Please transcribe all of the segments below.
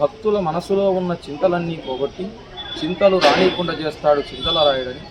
భక్తుల మనసులో ఉన్న చింతలన్నీ పోగొట్టి చింతలు రానియకుండా చేస్తాడు చింతల రాయుడని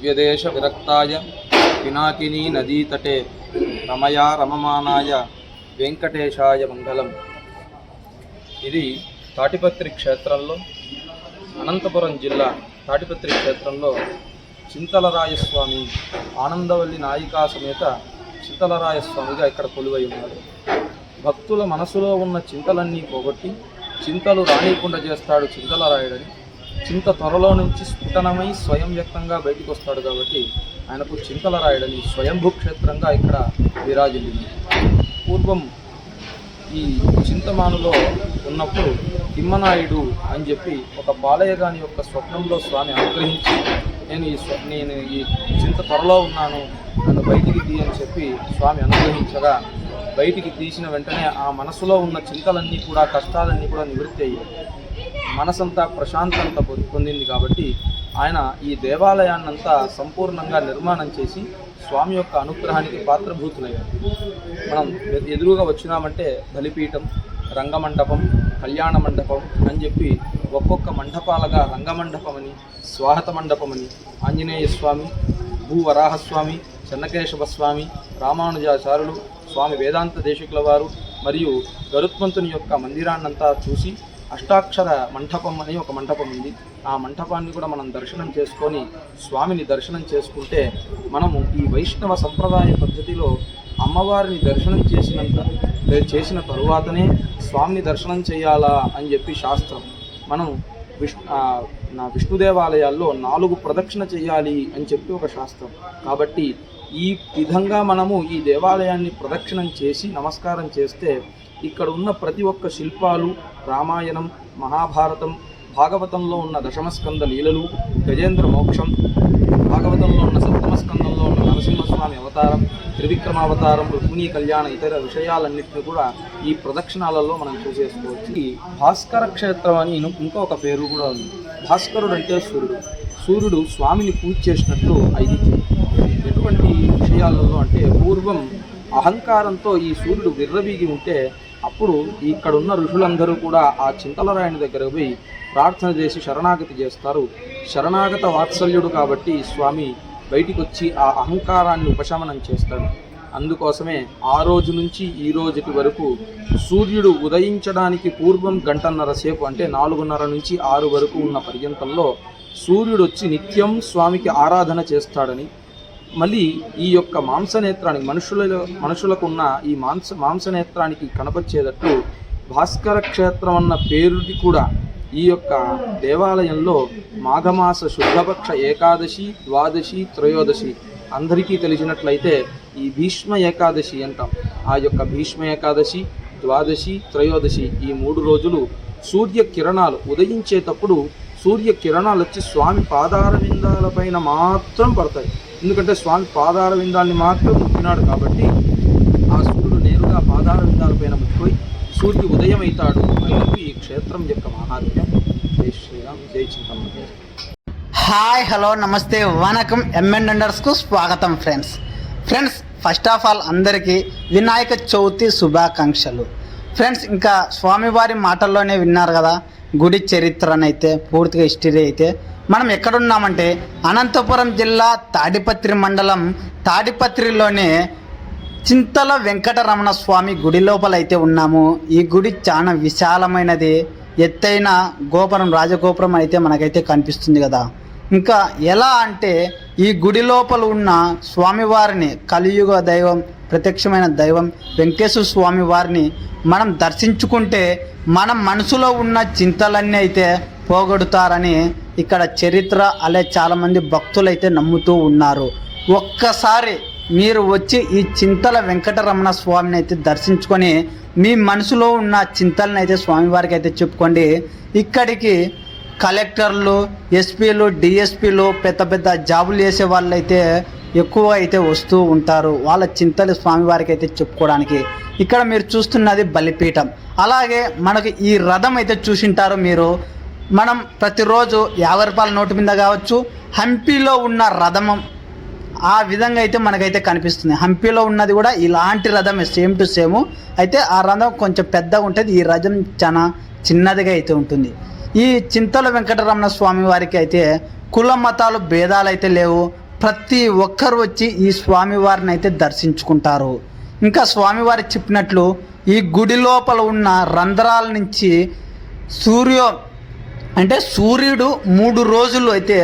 దివ్యదేశ విరక్తాయ పినాకినీ నదీతటే రమయా రమమానాయ వెంకటేశాయ మంగళం ఇది తాటిపత్రి క్షేత్రంలో అనంతపురం జిల్లా తాటిపత్రి క్షేత్రంలో చింతలరాయస్వామి ఆనందవల్లి నాయికా సమేత చింతలరాయస్వామిగా ఇక్కడ కొలువై ఉన్నాడు. భక్తుల మనసులో ఉన్న చింతలన్నీ పోగొట్టి చింతలు రానియకుండా చేస్తాడు చింతలరాయుడని చింత త్వరలో నుంచి స్ఫుటనమై స్వయం వ్యక్తంగా బయటకు వస్తాడు కాబట్టి ఆయనకు చింతల రాయడని స్వయంభూ క్షేత్రంగా ఇక్కడ విరాజిల్లింది. పూర్వం ఈ చింతమానులో ఉన్నప్పుడు తిమ్మనాయుడు అని చెప్పి ఒక బాలయ్య గాని యొక్క స్వప్నంలో స్వామి అనుగ్రహించి నేను ఈ నేను ఈ చింత త్వరలో ఉన్నాను నన్ను బయటికి తీ అని చెప్పి స్వామి అనుగ్రహించగా బయటికి తీసిన వెంటనే ఆ మనసులో ఉన్న చింతలన్నీ కూడా కష్టాలన్నీ కూడా నివృత్తి అయ్యాయి. మనసంతా ప్రశాంతత పొందింది కాబట్టి ఆయన ఈ దేవాలయాన్నంతా సంపూర్ణంగా నిర్మాణం చేసి స్వామి యొక్క అనుగ్రహానికి పాత్రభూతులయ్యారు. మనం ఎ- ఎదురుగా వచ్చినామంటే బలిపీఠం రంగమండపం కళ్యాణ మండపం అని చెప్పి ఒక్కొక్క మండపాలుగా రంగమండపం అని మండపమని మండపం అని ఆంజనేయ స్వామి భూవరాహస్వామి చెన్నకేశవ స్వామి రామానుజాచారులు స్వామి వేదాంత దేశికుల వారు మరియు గరుత్మంతుని యొక్క మందిరాన్నంతా చూసి అష్టాక్షర మంటపం అని ఒక మంటపం ఉంది. ఆ మంటపాన్ని కూడా మనం దర్శనం చేసుకొని స్వామిని దర్శనం చేసుకుంటే మనము ఈ వైష్ణవ సంప్రదాయ పద్ధతిలో అమ్మవారిని దర్శనం చేసినంత చేసిన తరువాతనే స్వామిని దర్శనం చేయాలా అని చెప్పి శాస్త్రం మనం విష్ణు నా విష్ణు దేవాలయాల్లో నాలుగు ప్రదక్షిణ చేయాలి అని చెప్పి ఒక శాస్త్రం. కాబట్టి ఈ విధంగా మనము ఈ దేవాలయాన్ని ప్రదక్షిణం చేసి నమస్కారం చేస్తే ఇక్కడ ఉన్న ప్రతి ఒక్క శిల్పాలు రామాయణం మహాభారతం భాగవతంలో ఉన్న దశమస్కంద లీలలు గజేంద్ర మోక్షం భాగవతంలో ఉన్న సప్తమస్కందంలో ఉన్న నరసింహస్వామి అవతారం త్రివిక్రమావతారం రుక్మిణీ కళ్యాణ ఇతర విషయాలన్నింటినీ కూడా ఈ ప్రదక్షిణాలలో మనం చూసేసుకోవచ్చు. ఈ భాస్కర క్షేత్రం అని ఇను- ఇంకొక పేరు కూడా ఉంది. భాస్కరుడు అంటే సూర్యుడు. సూర్యుడు స్వామిని పూజ చేసినట్లు ఐదిత్యం ఎటువంటి విషయాలలో అంటే పూర్వం అహంకారంతో ఈ సూర్యుడు విర్రవీగి ఉంటే అప్పుడు ఇక్కడ ఉన్న ఋషులందరూ కూడా ఆ చింతలరాయని దగ్గర పోయి ప్రార్థన చేసి శరణాగతి చేస్తారు. శరణాగత వాత్సల్యుడు కాబట్టి స్వామి బయటికి వచ్చి ఆ అహంకారాన్ని ఉపశమనం చేస్తాడు. అందుకోసమే ఆ రోజు నుంచి ఈ రోజుకి వరకు సూర్యుడు ఉదయించడానికి పూర్వం గంటన్నర సేపు అంటే నాలుగున్నర నుంచి ఆరు వరకు ఉన్న పర్యంతంలో సూర్యుడు వచ్చి నిత్యం స్వామికి ఆరాధన చేస్తాడని మళ్ళీ ఈ యొక్క మాంసనేత్రానికి మనుషులలో మనుషులకు ఉన్న ఈ మాంస మాంసనేత్రానికి కనపచ్చేటట్లు భాస్కర క్షేత్రం అన్న పేరుది కూడా ఈ యొక్క దేవాలయంలో మాఘమాస శుద్ధపక్ష ఏకాదశి ద్వాదశి త్రయోదశి అందరికీ తెలిసినట్లయితే ఈ భీష్మ ఏకాదశి అంటాం. ఆ యొక్క భీష్మ ఏకాదశి ద్వాదశి త్రయోదశి ఈ మూడు రోజులు సూర్య కిరణాలు ఉదయించేటప్పుడు సూర్య కిరణాలు వచ్చి స్వామి పాదారవిందాల పైన మాత్రం పడతాయి. ఎందుకంటే స్వామి పాదార విందాల్ని మాత్రం ముట్టినాడు కాబట్టి ఆ సూర్యుడు నేరుగా పాదార విందాల పైన ముట్టిపోయి సూర్యుడు ఉదయం అవుతాడు అందుకు ఈ క్షేత్రం యొక్క మహాత్మ్యం. జై శ్రీరామ్ జై చింతమ్మ హాయ్ హలో నమస్తే వనకం ఎంఎన్ అండర్స్కు స్వాగతం friends. Friends first of all అందరికీ వినాయక చవితి శుభాకాంక్షలు. ఫ్రెండ్స్ ఇంకా స్వామివారి మాటల్లోనే విన్నారు కదా గుడి చరిత్రనైతే పూర్తిగా హిస్టరీ అయితే మనం ఎక్కడున్నామంటే అనంతపురం జిల్లా తాడిపత్రి మండలం తాడిపత్రిలోనే చింతల వెంకటరమణ స్వామి గుడి లోపల అయితే ఉన్నాము. ఈ గుడి చాలా విశాలమైనది. ఎత్తైన గోపురం రాజగోపురం అయితే మనకైతే కనిపిస్తుంది కదా. ఇంకా ఎలా అంటే ఈ గుడి లోపల ఉన్న స్వామివారిని కలియుగ దైవం ప్రత్యక్షమైన దైవం వెంకటేశ్వర స్వామి వారిని మనం దర్శించుకుంటే మనం మనసులో ఉన్న చింతలన్నీ అయితే పోగొడతారని ఇక్కడ చరిత్ర అలే చాలామంది భక్తులు అయితే నమ్ముతూ ఉన్నారు. ఒక్కసారి మీరు వచ్చి ఈ చింతల వెంకటరమణ స్వామిని అయితే దర్శించుకొని మీ మనసులో ఉన్న చింతలను అయితే స్వామివారికి అయితే చెప్పుకోండి. ఇక్కడికి కలెక్టర్లు ఎస్పీలు డిఎస్పీలు పెద్ద పెద్ద జాబులు చేసే వాళ్ళు అయితే ఎక్కువ అయితే వస్తూ ఉంటారు. వాళ్ళ చింతలు స్వామివారికి అయితే చెప్పుకోవడానికి. ఇక్కడ మీరు చూస్తున్నది బలిపీఠం. అలాగే మనకు ఈ రథం అయితే చూసింటారు మీరు. మనం ప్రతిరోజు యాభై రూపాయల నోటు మీద కావచ్చు హంపీలో ఉన్న రథం ఆ విధంగా అయితే మనకైతే కనిపిస్తుంది. హంపీలో ఉన్నది కూడా ఇలాంటి రథమే సేమ్ టు సేమ్. అయితే ఆ రథం కొంచెం పెద్దగా ఉంటుంది. ఈ రథం చాలా చిన్నదిగా అయితే ఉంటుంది. ఈ చింతల వెంకటరమణ స్వామి వారికి అయితే కుల మతాలు భేదాలు అయితే లేవు. ప్రతి ఒక్కరు వచ్చి ఈ స్వామివారిని అయితే దర్శించుకుంటారు. ఇంకా స్వామివారి చెప్పినట్లు ఈ గుడి లోపల ఉన్న రంధ్రాల నుంచి సూర్య అంటే సూర్యుడు మూడు రోజులు అయితే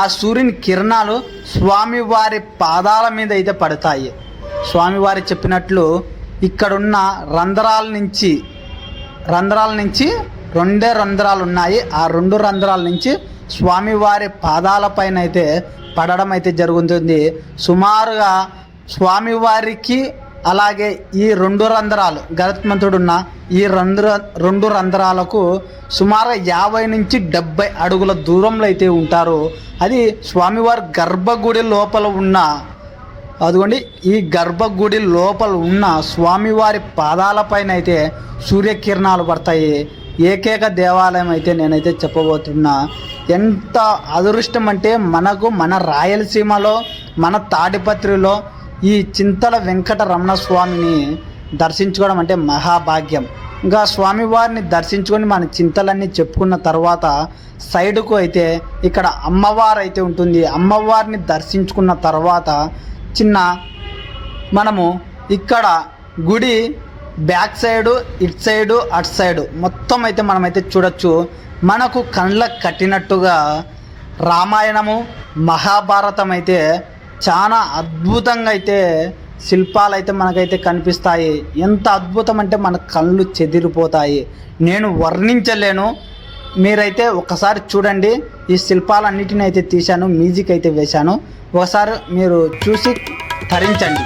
ఆ సూర్యుని కిరణాలు స్వామివారి పాదాల మీద అయితే పడతాయి. స్వామివారి చెప్పినట్లు ఇక్కడున్న రంధ్రాల నుంచి రంధ్రాల నుంచి రెండే రంధ్రాలు ఉన్నాయి. ఆ రెండు రంధ్రాల నుంచి స్వామివారి పాదాలపైన అయితే పడడం అయితే జరుగుతుంది. సుమారుగా స్వామివారికి అలాగే ఈ రెండు రంధ్రాలు గరుత్మంతుడున్న ఈ రంధ్ర రెండు రంధ్రాలకు సుమారు యాభై నుంచి డెబ్బై అడుగుల దూరంలో అయితే ఉంటారు. అది స్వామివారి గర్భగుడి లోపల ఉన్న అదిగోండి ఈ గర్భగుడి లోపల ఉన్న స్వామివారి పాదాలపైన అయితే సూర్యకిరణాలు పడతాయి. ఏకైక దేవాలయం అయితే నేనైతే చెప్పబోతున్నా. ఎంత అదృష్టం అంటే మనకు మన రాయలసీమలో మన తాడిపత్రిలో ఈ చింతల వెంకట రమణ స్వామిని దర్శించుకోవడం అంటే మహాభాగ్యం. ఇంకా స్వామివారిని దర్శించుకొని మన చింతలన్నీ చెప్పుకున్న తర్వాత సైడుకు అయితే ఇక్కడ అమ్మవారు అయితే ఉంటుంది. అమ్మవారిని దర్శించుకున్న తర్వాత చిన్న మనము ఇక్కడ గుడి back side it side at side. మొత్తం అయితే మనమైతే చూడొచ్చు. మనకు కళ్ళకు కట్టినట్టుగా రామాయణము మహాభారతం అయితే చాలా అద్భుతంగా అయితే శిల్పాలు అయితే మనకైతే కనిపిస్తాయి. ఎంత అద్భుతం అంటే మన కళ్ళు చెదిరిపోతాయి. నేను వర్ణించలేను. మీరైతే ఒకసారి చూడండి. ఈ శిల్పాలన్నిటిని అయితే తీశాను మ్యూజిక్ అయితే వేశాను. ఒకసారి మీరు చూసి తరించండి.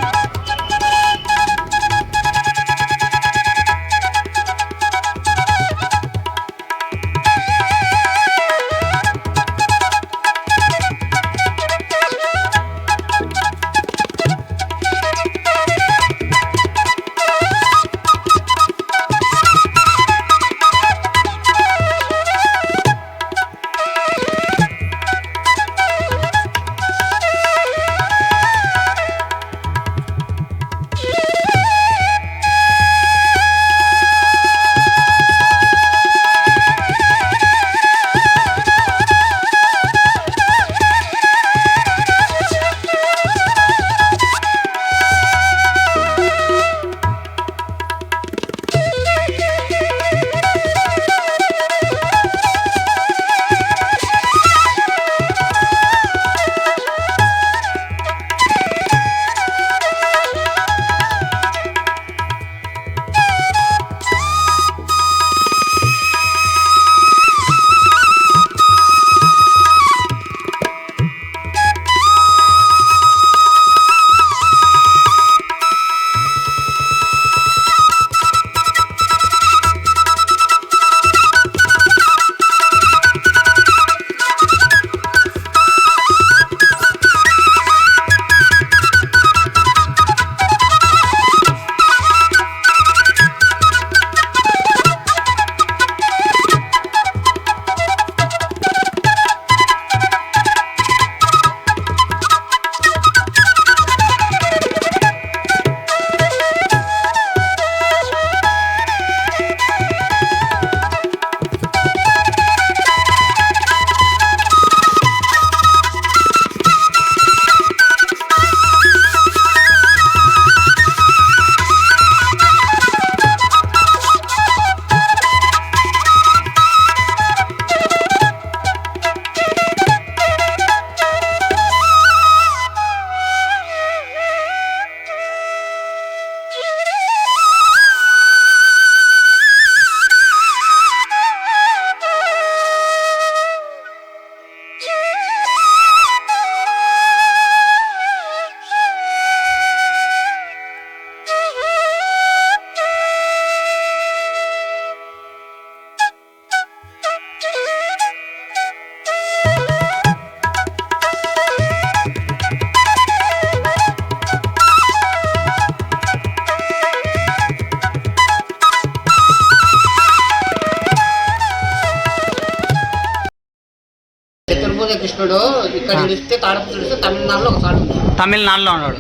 కృష్ణుడు ఇక్కడ ఇస్తే తాడపత్రుడు ఇస్తే తమిళనాడులో ఒకసారి ఉన్నాడు తమిళనాడులో ఉన్నాడు.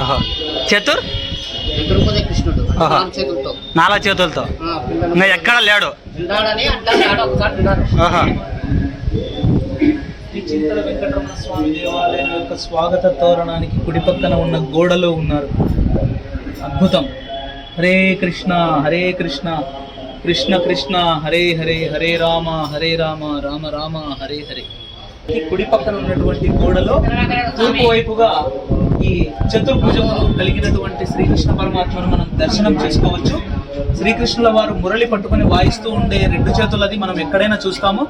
ఓహో. చతుర్? ఎదురుపోతే కృష్ణుడు. నాలుగు చేతులతో. నాలుగు చేతులతో. ఆ, పిల్లలు ఇంకా ఎక్కడ లేడు? ఉన్నాడని అంటారు ఒకసారి విన్నారు ఓహో. శ్రీ చింతల వెంకటరమణ స్వామి దేవాలయం యొక్క స్వాగత తోరణానికి కుడి పక్కన ఉన్న గోడలో ఉన్నారు. అద్భుతం. హరే కృష్ణ హరే కృష్ణ. కృష్ణ కృష్ణ హరే హరే హరే రామ హరే రామ రామ రామ హరే హరే. కుడి పక్కన ఉన్నటువంటి గోడలో తూర్పు వైపుగా ఈ చతుర్భుజము కలిగినటువంటి శ్రీకృష్ణ పరమాత్మను మనం దర్శనం చేసుకోవచ్చు. శ్రీకృష్ణుల వారు మురళి పట్టుకొని వాయిస్తూ ఉండే రెండు చేతులది మనం ఎక్కడైనా చూస్తాము.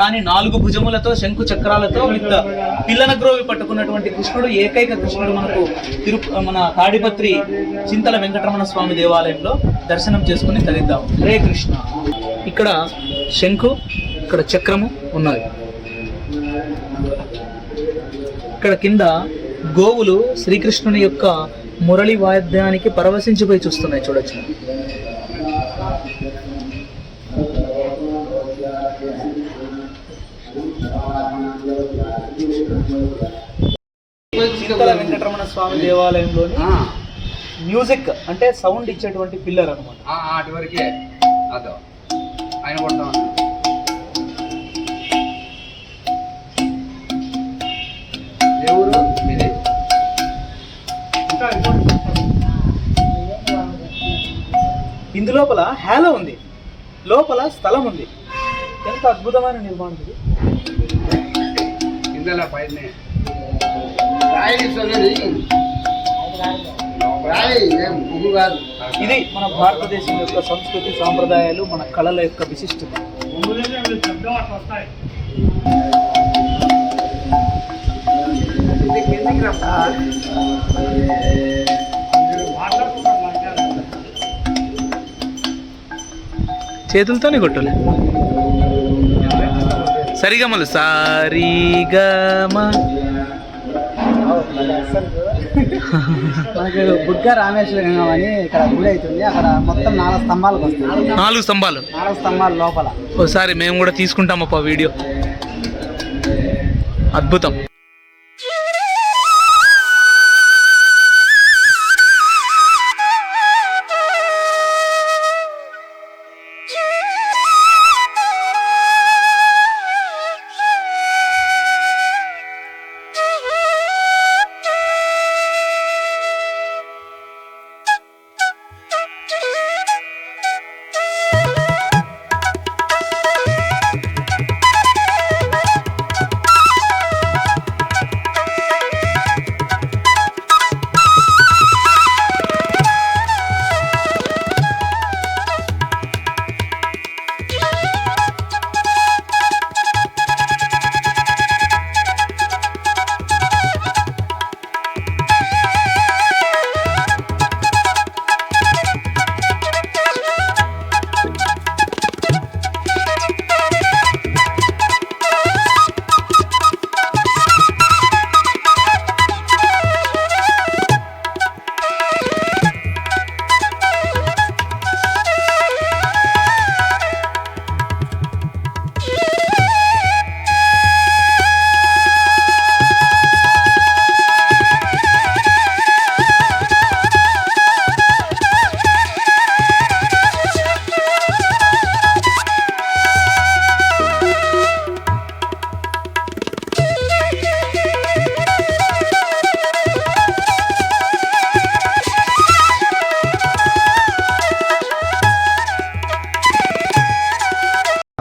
కానీ నాలుగు భుజములతో శంకు చక్రాలతో విత్ పిల్లన గ్రోవి పట్టుకున్నటువంటి కృష్ణుడు ఏకైక కృష్ణుడు మనకు తిరు మన తాడిపత్రి చింతల వెంకటరమణ స్వామి దేవాలయంలో దర్శనం చేసుకుని తరిద్దాం. హరే కృష్ణ. ఇక్కడ శంకు ఇక్కడ చక్రము ఉన్నది. ఇక్కడ కింద గోవులు శ్రీకృష్ణుని యొక్క మురళి వాద్యానికి పరవశించిపోయి చూస్తున్నాయి చూడొచ్చు. చింతల వెంకటరమణ స్వామి దేవాలయంలోని మ్యూజిక్ అంటే సౌండ్ ఇచ్చేటువంటి పిల్లర్ అనమాట ఆయన కొడతా. ఎవరు ఇది ఇందు లోపల ఉంది. లోపల స్థలం ఉంది. ఎంత అద్భుతమైన నిర్మాణం ఇది. ఇందులో పైన. ఇది మన భారతదేశం యొక్క సంస్కృతి సాంప్రదాయాలు మన కళల యొక్క విశిష్టత. చేతులతోనే కొట్టలే. సరిగమలు సారీగమ మనకు బుగ్గ రామేశ్వరం అని ఇక్కడ గుడి అవుతుంది. అక్కడ మొత్తం నాలుగు స్తంభాలకు వస్తాయి. నాలుగు స్తంభాలు. నాలుగు స్తంభాల లోపల. ఒకసారి మేము కూడా తీసుకుంటామప్ప వీడియో. అద్భుతం.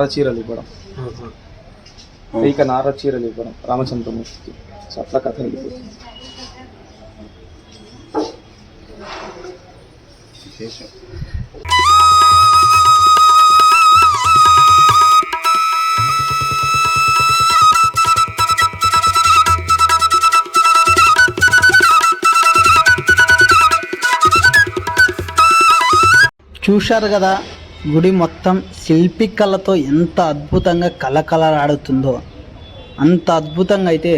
నారచీరలు ఇవ్వడం. ఇక నారచీరలు ఇవ్వడం రామచంద్రమూర్తికి. సో అట్లా కథ వెళ్ళిపోతుంది చూశారు కదా గుడి మొత్తం శిల్పి కళతో ఎంత అద్భుతంగా కళకళలాడుతుందో. అంత అద్భుతంగా అయితే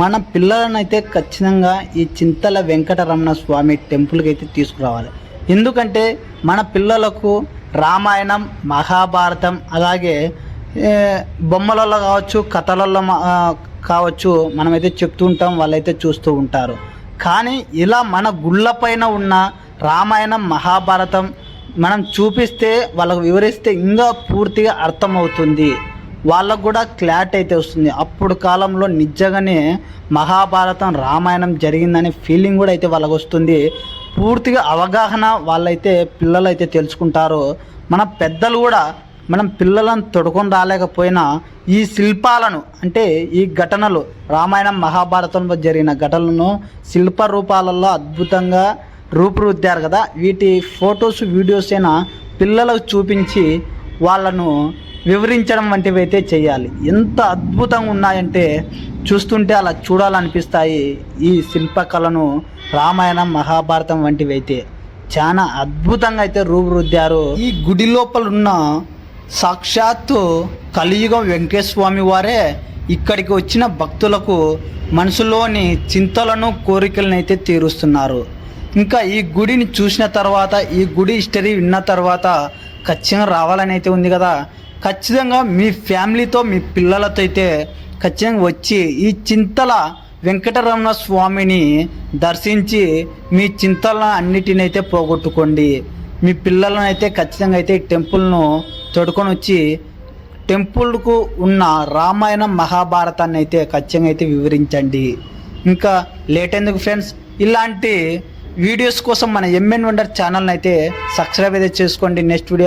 మన పిల్లలను అయితే ఖచ్చితంగా ఈ చింతల వెంకటరమణ స్వామి టెంపుల్కి అయితే తీసుకురావాలి. ఎందుకంటే మన పిల్లలకు రామాయణం మహాభారతం అలాగే బొమ్మలలో కావచ్చు కథలలో కావచ్చు మనమైతే చెప్తూ ఉంటాం వాళ్ళైతే చూస్తూ ఉంటారు. కానీ ఇలా మన గుళ్ళపైన ఉన్న రామాయణం మహాభారతం మనం చూపిస్తే వాళ్ళకు వివరిస్తే ఇంకా పూర్తిగా అర్థమవుతుంది. వాళ్ళకు కూడా క్లారిటీ అయితే వస్తుంది. అప్పుడు కాలంలో నిజంగానే మహాభారతం రామాయణం జరిగిందనే ఫీలింగ్ కూడా అయితే వాళ్ళకు వస్తుంది. పూర్తిగా అవగాహన వాళ్ళైతే పిల్లలు అయితే తెలుసుకుంటారు. మన పెద్దలు కూడా మనం పిల్లలను తొడుకొని రాలేకపోయినా ఈ శిల్పాలను అంటే ఈ ఘటనలు రామాయణం మహాభారతంలో జరిగిన ఘటనలను శిల్ప రూపాలలో అద్భుతంగా రూపురుద్దారు కదా. వీటి ఫొటోస్ వీడియోస్ అయినా పిల్లలకు చూపించి వాళ్ళను వివరించడం వంటివి అయితే చేయాలి. ఎంత అద్భుతంగా ఉన్నాయంటే చూస్తుంటే అలా చూడాలనిపిస్తాయి ఈ శిల్పకళను రామాయణం మహాభారతం వంటివి అయితే చాలా అద్భుతంగా అయితే రూపురుద్దారు. ఈ గుడి లోపల ఉన్న సాక్షాత్తు కలియుగం వెంకటేశ్వర స్వామి వారే ఇక్కడికి వచ్చిన భక్తులకు మనసులోని చింతలను కోరికలను అయితే తీరుస్తున్నారు. ఇంకా ఈ గుడిని చూసిన తర్వాత ఈ గుడి హిస్టరీ విన్న తర్వాత ఖచ్చితంగా రావాలని అయితే ఉంది కదా. ఖచ్చితంగా మీ ఫ్యామిలీతో మీ పిల్లలతో అయితే ఖచ్చితంగా వచ్చి ఈ చింతల వెంకటరమణ స్వామిని దర్శించి మీ చింతలను అన్నిటిని అయితే పోగొట్టుకోండి. మీ పిల్లలను అయితే ఖచ్చితంగా అయితే ఈ టెంపుల్ను తొడుకొని వచ్చి టెంపుల్కు ఉన్న రామాయణం మహాభారతాన్ని అయితే ఖచ్చితంగా అయితే వివరించండి. ఇంకా లేట్ ఎందుకు ఫ్రెండ్స్? ఇలాంటి వీడియోస్ కోసం మన ఎంఎన్ వండర్ ఛానల్ని అయితే సబ్స్క్రైబ్ అయితే చేసుకోండి. Next video